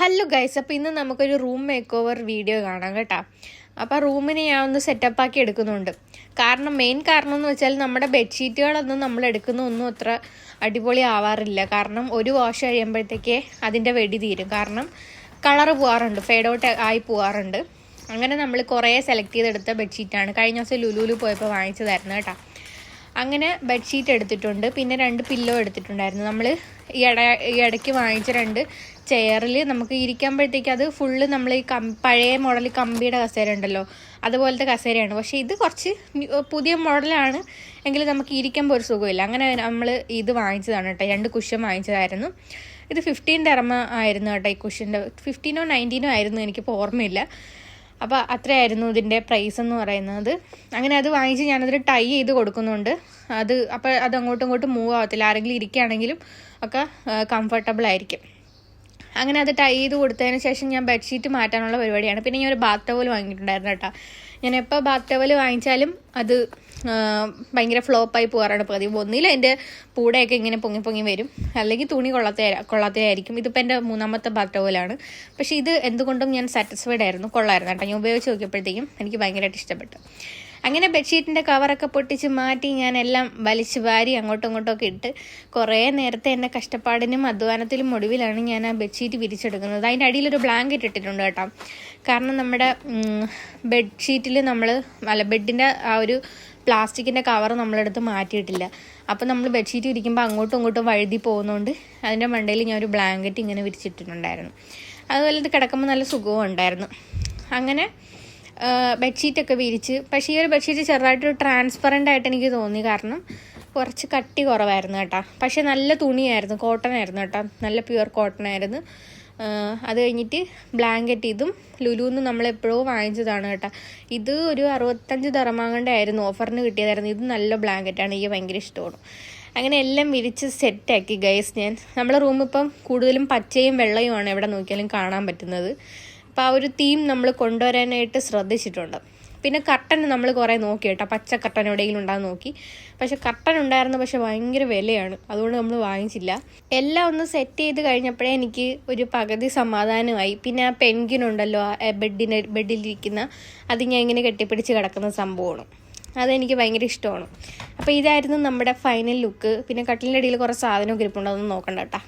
Hello guys അപ്പോൾ ഇന്ന് നമുക്കൊരു റൂം മേക്ക് ഓവർ വീഡിയോ കാണാം കേട്ടോ. അപ്പോൾ റൂമിനെ ഞാൻ ഒന്ന് സെറ്റപ്പ് ആക്കി എടുക്കുന്നുണ്ട്. കാരണം മെയിൻ കാരണം എന്ന് വെച്ചാൽ നമ്മുടെ ബെഡ്ഷീറ്റുകളൊന്നും നമ്മൾ എടുക്കുന്ന ഒന്നും അത്ര അടിപൊളി ആവാറില്ല. കാരണം ഒരു വാഷ് കഴിയുമ്പോഴത്തേക്കേ അതിന്റെ വെടി തീരും. കാരണം കളർ പോകാറുണ്ട് ഫേഡ് ഔട്ട് ആയി പോകാറുണ്ട് അങ്ങനെ നമ്മൾ കുറേ സെലക്ട് ചെയ്തെടുത്ത ബെഡ്ഷീറ്റാണ് കഴിഞ്ഞ ദിവസം ലുലുലു പോയപ്പോൾ വാങ്ങിച്ചതായിരുന്നു കേട്ടോ. അങ്ങനെ ബെഡ്ഷീറ്റ് എടുത്തിട്ടുണ്ട്. പിന്നെ രണ്ട് പില്ലോ എടുത്തിട്ടുണ്ടായിരുന്നു. നമ്മൾ ഈ ഇട ഈ ഇടയ്ക്ക് വാങ്ങിച്ച രണ്ട് ചെയറിൽ നമുക്ക് ഇരിക്കുമ്പോഴത്തേക്ക് അത് ഫുള്ള് നമ്മൾ ഈ കം പഴയ മോഡൽ കമ്പിയുടെ കസേര ഉണ്ടല്ലോ അതുപോലത്തെ കസേരയാണ്. പക്ഷേ ഇത് കുറച്ച് പുതിയ മോഡലാണ് എങ്കിൽ നമുക്ക് ഇരിക്കുമ്പോൾ ഒരു സുഖമില്ല. അങ്ങനെ നമ്മൾ ഇത് വാങ്ങിച്ചതാണ് കേട്ടോ. രണ്ട് കുഷൻ വാങ്ങിച്ചതായിരുന്നു. ഇത് ഫിഫ്റ്റീൻ ഡെർമ ആയിരുന്നു കേട്ടോ ഈ കുഷന്റെ ഫിഫ്റ്റീനോ നയന്റീനോ ആയിരുന്നു എനിക്കിപ്പോൾ ഓർമ്മയില്ല. അപ്പോൾ അത്രയായിരുന്നു ഇതിന്റെ പ്രൈസ് എന്ന് പറയുന്നത്. അങ്ങനെ അത് വാങ്ങിച്ച് ഞാനതിൽ ടൈ ചെയ്ത് കൊടുക്കുന്നുണ്ട്. അത് അപ്പോൾ അത് അങ്ങോട്ടും ഇങ്ങോട്ടും മൂവ് ആവത്തില്ല. ആരെങ്കിലും ഇരിക്കുകയാണെങ്കിലും ഒക്കെ കംഫർട്ടബിൾ ആയിരിക്കും. അങ്ങനെ അത് ടൈ ചെയ്ത് കൊടുത്തതിന് ശേഷം ഞാൻ ബെഡ്ഷീറ്റ് മാറ്റാനുള്ള പരിപാടിയാണ്. പിന്നെ ഞാൻ ഒരു ബാത്ത് ടവൽ വാങ്ങിയിട്ടുണ്ടായിരുന്നു കേട്ടോ. ഞാൻ എപ്പോൾ ബാത്ത് ടവൽ വാങ്ങിച്ചാലും അത് ഭയങ്കര ഫ്ലോപ്പായി പോകാറാണ് പതിവ്. ഒന്നിൽ എന്റെ പൂടയൊക്കെ ഇങ്ങനെ പൊങ്ങി പൊങ്ങി വരും. അല്ലെങ്കിൽ തുണി കൊള്ളാത്ത കൊള്ളാത്തതായിരിക്കും ഇതിപ്പോൾ എന്റെ മൂന്നാമത്തെ ബാത്ത് ടവലാണ് പക്ഷേ ഇത് എന്തുകൊണ്ടും ഞാൻ സാറ്റിസ്ഫൈഡ് ആയിരുന്നു. കൊള്ളായിരുന്നു കേട്ടോ. ഞാൻ ഉപയോഗിച്ച് നോക്കിയപ്പോഴത്തേക്കും എനിക്ക് ഭയങ്കരമായിട്ട് ഇഷ്ടപ്പെട്ടു. അങ്ങനെ ബെഡ്ഷീറ്റിന്റെ കവറൊക്കെ പൊട്ടിച്ച് മാറ്റി ഞാൻ എല്ലാം വലിച്ചു വാരി അങ്ങോട്ടും ഇങ്ങോട്ടും ഒക്കെ ഇട്ട് കുറേ നേരത്തെ എന്റെ കഷ്ടപ്പാടിനും അധ്വാനത്തിലും ഒടുവിലാണ് ഞാൻ ആ ബെഡ്ഷീറ്റ് വിരിച്ചെടുക്കുന്നത്. അതിന്റെ അടിയിലൊരു ബ്ലാങ്കറ്റ് ഇട്ടിട്ടുണ്ട് കേട്ടോ. കാരണം നമ്മുടെ ബെഡ്ഷീറ്റിൽ നമ്മൾ അല്ല ബെഡിന്റെ ആ ഒരു പ്ലാസ്റ്റിക്കിന്റെ കവർ നമ്മളെടുത്ത് മാറ്റിയിട്ടില്ല. അപ്പോൾ നമ്മൾ ബെഡ്ഷീറ്റ് ഇരിക്കുമ്പോൾ അങ്ങോട്ടും ഇങ്ങോട്ടും വഴുതി പോകുന്നതുകൊണ്ട് അതിന്റെ മണ്ടയിൽ ഞാൻ ഒരു ബ്ലാങ്കറ്റ് ഇങ്ങനെ വിരിച്ചിട്ടിട്ടുണ്ടായിരുന്നു. അതുപോലെ ഇത് കിടക്കുമ്പോൾ നല്ല സുഖവും ഉണ്ടായിരുന്നു. അങ്ങനെ ബെഡ്ഷീറ്റൊക്കെ വിരിച്ച്. പക്ഷേ ഈ ഒരു ബെഡ്ഷീറ്റ് ചെറുതായിട്ട് ട്രാൻസ്പെറന്റ് ആയിട്ട് എനിക്ക് തോന്നി. കാരണം കുറച്ച് കട്ടി കുറവായിരുന്നു കേട്ടോ. പക്ഷേ നല്ല തുണിയായിരുന്നു. കോട്ടൺ ആയിരുന്നു കേട്ടോ. നല്ല പ്യുവർ കോട്ടൺ ആയിരുന്നു. അത് കഴിഞ്ഞിട്ട് ബ്ലാങ്കറ്റ് ഇതും ലുലുന്ന് നമ്മൾ എപ്പോഴോ വാങ്ങിച്ചതാണ് കേട്ടോ. ഇത് ഒരു അറുപത്തഞ്ച് തറമാങ്ങണ്ട ആയിരുന്നു. ഓഫറിന് കിട്ടിയതായിരുന്നു. ഇത് നല്ല ബ്ലാങ്കറ്റാണ് എനിക്ക് ഭയങ്കര ഇഷ്ടമാണ്. അങ്ങനെ എല്ലാം വിരിച്ച് സെറ്റാക്കി ഗൈസ് ഞാൻ. നമ്മളെ റൂം ഇപ്പം കൂടുതലും പച്ചയും വെള്ളയുമാണ് എവിടെ നോക്കിയാലും കാണാൻ പറ്റുന്നത്. അപ്പോൾ ആ ഒരു തീം നമ്മൾ കൊണ്ടുവരാനായിട്ട് ശ്രദ്ധിച്ചിട്ടുണ്ട്. പിന്നെ കട്ടൻ നമ്മൾ കുറേ നോക്കി കേട്ടോ. പച്ച കട്ടൻ എവിടെയെങ്കിലും ഉണ്ടാകും നോക്കി. പക്ഷെ കട്ടൻ ഉണ്ടായിരുന്നു പക്ഷെ ഭയങ്കര വിലയാണ്. അതുകൊണ്ട് നമ്മൾ വാങ്ങിച്ചില്ല. എല്ലാം ഒന്ന് സെറ്റ് ചെയ്ത് കഴിഞ്ഞപ്പോഴേ എനിക്ക് ഒരു പകുതി സമാധാനമായി. പിന്നെ ആ പെൻഗിനുണ്ടല്ലോ ബെഡിന് ബെഡിലിരിക്കുന്ന അത് ഞാൻ ഇങ്ങനെ കെട്ടിപ്പിടിച്ച് കിടക്കുന്ന സംഭവമാണ്. അതെനിക്ക് ഭയങ്കര ഇഷ്ടമാണ്. അപ്പോൾ ഇതായിരുന്നു നമ്മുടെ ഫൈനൽ ലുക്ക് പിന്നെ കട്ടിലിന്റെ ഇടയിൽ കുറച്ച് സാധനമൊക്കെ ഇരിപ്പുണ്ടോ. അതൊന്നും നോക്കണ്ട കേട്ടോ.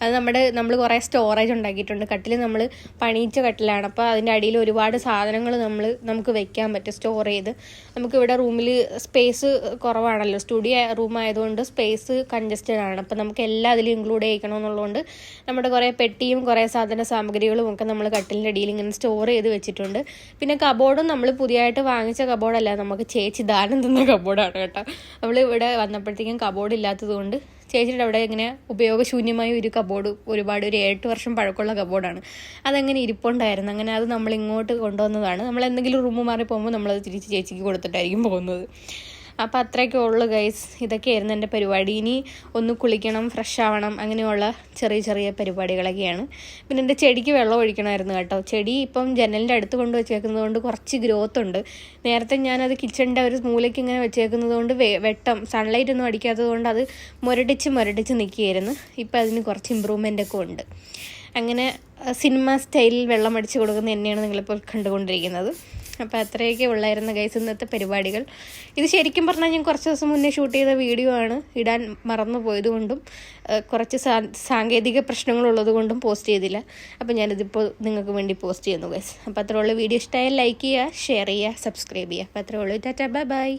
അത് നമ്മുടെ നമ്മൾ കുറേ സ്റ്റോറേജ് ഉണ്ടാക്കിയിട്ടുണ്ട്. കട്ടിൽ നമ്മൾ പണിയിച്ച കട്ടിലാണ്. അപ്പോൾ അതിന്റെ അടിയിൽ ഒരുപാട് സാധനങ്ങൾ നമ്മൾ നമുക്ക് വെക്കാൻ പറ്റും സ്റ്റോർ ചെയ്ത്. നമുക്കിവിടെ റൂമിൽ സ്പേസ് കുറവാണല്ലോ. സ്റ്റുഡിയോ റൂം ആയതുകൊണ്ട് സ്പേസ് കൺജസ്റ്റഡ് ആണ്. അപ്പോൾ നമുക്ക് എല്ലാം അതിലും ഇൻക്ലൂഡ് ചെയ്യിക്കണമെന്നുള്ളതുകൊണ്ട് നമ്മുടെ കുറേ പെട്ടിയും കുറേ സാധന സാമഗ്രികളും ഒക്കെ നമ്മൾ കട്ടിലിന്റെ അടിയിൽ ഇങ്ങനെ സ്റ്റോർ ചെയ്ത് വെച്ചിട്ടുണ്ട്. പിന്നെ കബോർഡും നമ്മൾ പുതിയതായിട്ട് വാങ്ങിച്ച കബോർഡല്ല നമുക്ക് ചേച്ചി ദാനം തന്ന കബോർഡാണ് കേട്ടോ. നമ്മൾ ഇവിടെ വന്നപ്പോഴത്തേക്കും കബോർഡ് ഇല്ലാത്തത് കൊണ്ട് ചേച്ചിയുടെ അവിടെ ഇങ്ങനെ ഉപയോഗശൂന്യമായ ഒരു കബോർഡ് ഒരുപാട് ഒരു എട്ട് വർഷം പഴക്കമുള്ള കബോർഡാണ്. അതങ്ങനെ ഇരിപ്പുണ്ടായിരുന്നു. അങ്ങനെ അത് നമ്മൾ ഇങ്ങോട്ട് കൊണ്ടുവന്നതാണ്. നമ്മൾ എന്തെങ്കിലും റൂം മാറി പോകുമ്പോൾ നമ്മളത് തിരിച്ച് ചേച്ചിക്ക് കൊടുത്തിട്ടായിരിക്കും പോകുന്നത്. അപ്പോൾ അത്രയൊക്കെ ഉള്ളു ഗൈസ് ഇതൊക്കെയായിരുന്നു എന്റെ പരിപാടി. ഇനി ഒന്ന് കുളിക്കണം ഫ്രഷ് ആവണം അങ്ങനെയുള്ള ചെറിയ ചെറിയ പരിപാടികളൊക്കെയാണ്. പിന്നെ എന്റെ ചെടിക്ക് വെള്ളം ഒഴിക്കണമായിരുന്നു കേട്ടോ. ചെടി ഇപ്പം ജനലിന്റെ അടുത്ത് കൊണ്ട് വെച്ചേക്കുന്നത് കൊണ്ട് കുറച്ച് ഗ്രോത്ത് ഉണ്ട്. നേരത്തെ ഞാനത് കിച്ചണിന്റെ ഒരു മൂലയ്ക്ക് ഇങ്ങനെ വെച്ചേക്കുന്നത് കൊണ്ട് വെട്ടം സൺലൈറ്റ് ഒന്നും അടിക്കാത്തത് കൊണ്ട് അത് മുരടിച്ച് മുരടിച്ച് നിൽക്കുകയായിരുന്നു. ഇപ്പം അതിന് കുറച്ച് ഇമ്പ്രൂവ്മെന്റ് ഒക്കെ ഉണ്ട്. അങ്ങനെ സിനിമ സ്റ്റൈലിൽ വെള്ളം അടിച്ച് കൊടുക്കുന്ന തന്നെയാണ് നിങ്ങളിപ്പോൾ കണ്ടുകൊണ്ടിരിക്കുന്നത്. അപ്പോൾ അത്രയൊക്കെ ഉള്ളായിരുന്നു ഗൈസ് ഇന്നത്തെ പരിപാടികൾ. ഇത് ശരിക്കും പറഞ്ഞാൽ ഞാൻ കുറച്ച് ദിവസം മുന്നേ ഷൂട്ട് ചെയ്ത വീഡിയോ ആണ്. ഇടാൻ മറന്നു പോയതുകൊണ്ടും കുറച്ച് സാങ്കേതിക പ്രശ്നങ്ങളുള്ളത് കൊണ്ടും പോസ്റ്റ് ചെയ്തില്ല. അപ്പോൾ ഞാനിതിപ്പോൾ നിങ്ങൾക്ക് വേണ്ടി പോസ്റ്റ് ചെയ്യുന്നു ഗൈസ് അപ്പോൾ അത്രയുള്ള വീഡിയോ ഇഷ്ടമായാൽ ലൈക്ക് ചെയ്യുക ഷെയർ ചെയ്യുക സബ്സ്ക്രൈബ് ചെയ്യുക. അപ്പോൾ അത്രയുള്ളൂ ടാറ്റാ ബൈ ബൈ